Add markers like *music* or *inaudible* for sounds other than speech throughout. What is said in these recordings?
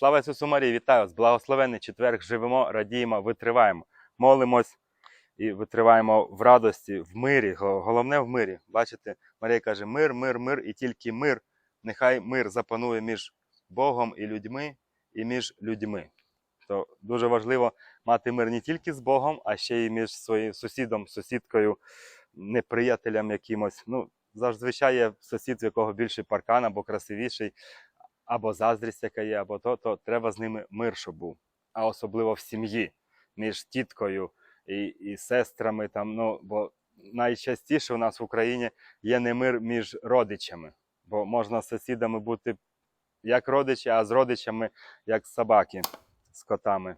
Слава Ісусу Марії, вітаю вас! Благословенний четверг, живемо, радіємо, витриваємо, молимось і витриваємо в радості, в мирі. Головне в мирі. Бачите, Марія каже: мир, мир, мир, і тільки мир. Нехай мир запанує між Богом і людьми, і між людьми. То дуже важливо мати мир не тільки з Богом, а ще й між своїм сусідом, сусідкою, неприятелем якимось. Ну, зазвичай є сусід, в якого більший паркан або красивіший, або заздрість, яка є, або то, то треба з ними мир, щоб був. А особливо в сім'ї, між тіткою і, і сестрами. Там, ну, бо найчастіше у нас в Україні є не мир між родичами, бо можна з сусідами бути як родичі, а з родичами як собаки з котами.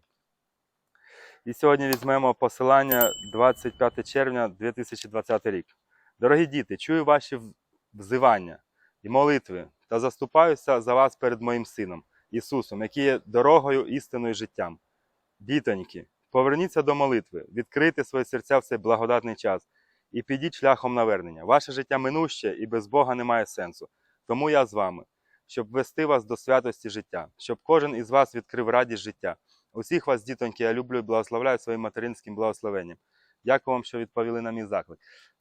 І сьогодні візьмемо посилання 25 червня 2020 рік. Дорогі діти, чую ваші взивання і молитви та заступаюся за вас перед моїм сином Ісусом, який є дорогою, істиною життям. Дітоньки, поверніться до молитви, відкрийте свої серця в цей благодатний час і підіть шляхом навернення. Ваше життя минуще і без Бога немає сенсу. Тому я з вами, щоб вести вас до святості життя, щоб кожен із вас відкрив радість життя. Усіх вас, дітоньки, я люблю і благословляю своїм материнським благословенням. Дякую вам, що відповіли на мій заклик.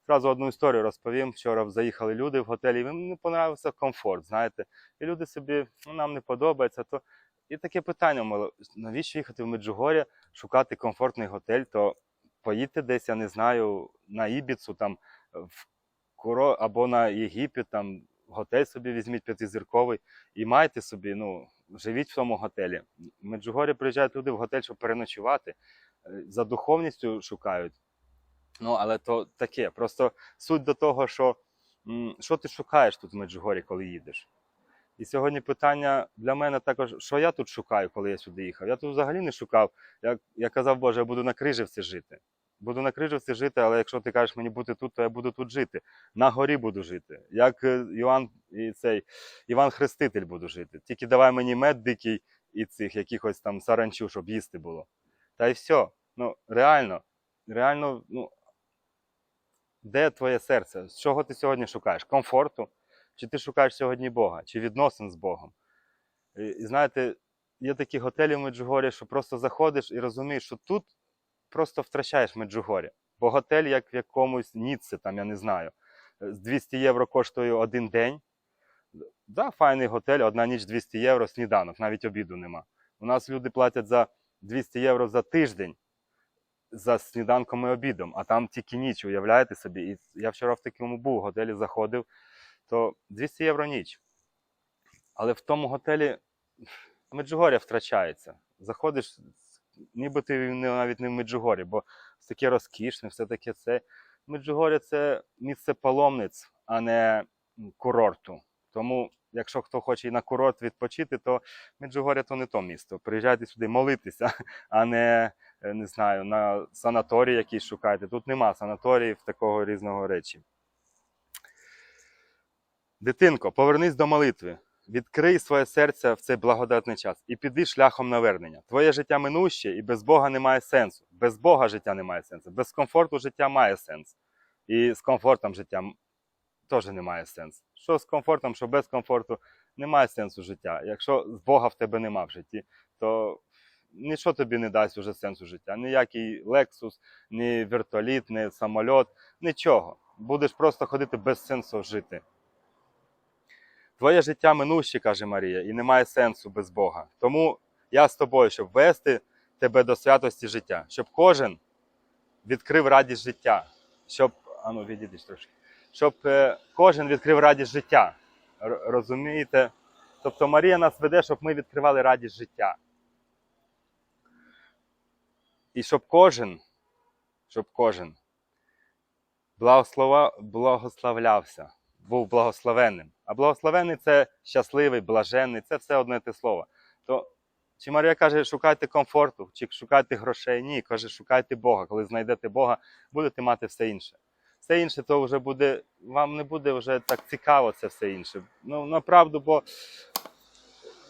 Зразу одну історію розповім. Вчора заїхали люди в готелі, і їм не понравився комфорт, знаєте. І люди собі, ну, нам не подобається. То... І таке питання, мало, навіщо їхати в Меджугор'я, шукати комфортний готель, то поїдьте десь, я не знаю, на Ібіцу, там, в Куро або на Єгипет, там, готель собі візьміть п'ятизірковий і майте собі, ну, живіть в тому готелі. В Меджугор'я приїжджають люди в готель, щоб переночувати, е, за духовністю шукають. Ну, але то таке. Просто суть до того, що що ти шукаєш тут в Меджугорі, коли їдеш. І сьогодні питання для мене також, що я тут шукаю, коли я сюди їхав. Я тут взагалі не шукав. Я, я казав, Боже, я буду на Крижівці жити. Буду на Крижівці жити, але якщо ти кажеш мені бути тут, то я буду тут жити. На горі буду жити. Як е, Іван і цей Іван Хреститель буду жити. Тільки давай мені мед дикий і цих якихось там саранчу, щоб їсти було. Та й все. Ну, реально, реально, ну, де твоє серце? З чого ти сьогодні шукаєш? Комфорту? Чи ти шукаєш сьогодні Бога, чи відносин з Богом? І, і знаєте, є такі готелі в Меджугорі, що просто заходиш і розумієш, що тут просто втрачаєш Меджугорі. Бо готель, як в якомусь Ніцце, там я не знаю, з 200 євро коштує один день. Да, файний готель, одна ніч 200 євро, сніданок, навіть обіду нема. У нас люди платять за 200 євро за тиждень за сніданком і обідом, а там тільки ніч, уявляєте собі. І я вчора в такому був готелі заходив, то 200 євро ніч. Але в тому готелі Меджугор'я втрачається. Заходиш, ніби ти навіть не в Меджугорі, бо все таке розкішне, все таке це. Меджугор'я це місце паломниць, а не курорту. Тому, якщо хто хоче і на курорт відпочити, то Меджугор'я то не то місто. Приїжджайте сюди молитися, *laughs* а не, не знаю, на санаторій якийсь шукайте. Тут нема санаторіїв такого різного речі. Дитинко, повернись до молитви. Відкрий своє серце в цей благодатний час і піди шляхом навернення. Твоє життя минуще і без Бога немає сенсу. Без Бога життя немає сенсу. Без комфорту життя має сенс. І з комфортом життя теж немає сенсу. Що з комфортом, що без комфорту, немає сенсу життя. Якщо з Бога в тебе нема в житті, то нічого тобі не дасть уже сенсу життя. Ніякий Lexus, ні вертоліт, ні самольот, нічого. Будеш просто ходити без сенсу жити. Твоє життя минуще, каже Марія, і немає сенсу без Бога. Тому я з тобою, щоб вести тебе до святості життя, щоб кожен відкрив радість життя, щоб ану, відійдеш трошки, щоб е, кожен відкрив радість життя. Розумієте? Тобто Марія нас веде, щоб ми відкривали радість життя. І щоб кожен, щоб кожен благословлявся, був благословенним. А благословенний це щасливий, блаженний, це все одне те слово. То чи Марія каже, шукайте комфорту, чи шукайте грошей? Ні, каже, шукайте Бога. Коли знайдете Бога, будете мати все інше. Все інше то вже буде, вам не буде вже так цікаво це все інше. Ну, направду, бо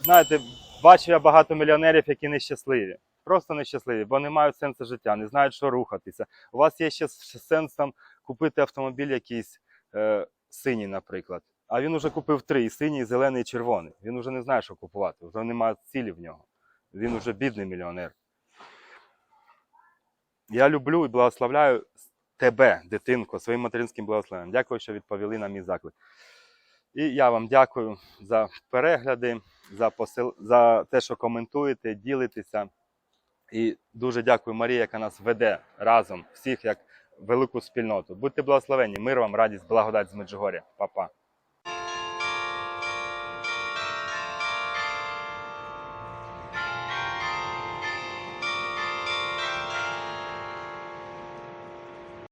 знаєте, бачу я багато мільйонерів, які нещасливі. Просто нещасливі, бо не мають сенсу життя, не знають, що рухатися. У вас є ще сенс там купити автомобіль якийсь е, синій, наприклад. А він уже купив три: і синій, і зелений, і червоний. Він уже не знає, що купувати, вже немає цілі в нього. Він уже бідний мільйонер. Я люблю і благословляю тебе, дитинко, своїм материнським благословенням. Дякую, що відповіли на мій заклик. І я вам дякую за перегляди, за, посил... за те, що коментуєте, ділитеся. І дуже дякую Марії, яка нас веде разом, всіх як велику спільноту. Будьте благословені, мир вам, радість, благодать з Меджугоря. Па-па.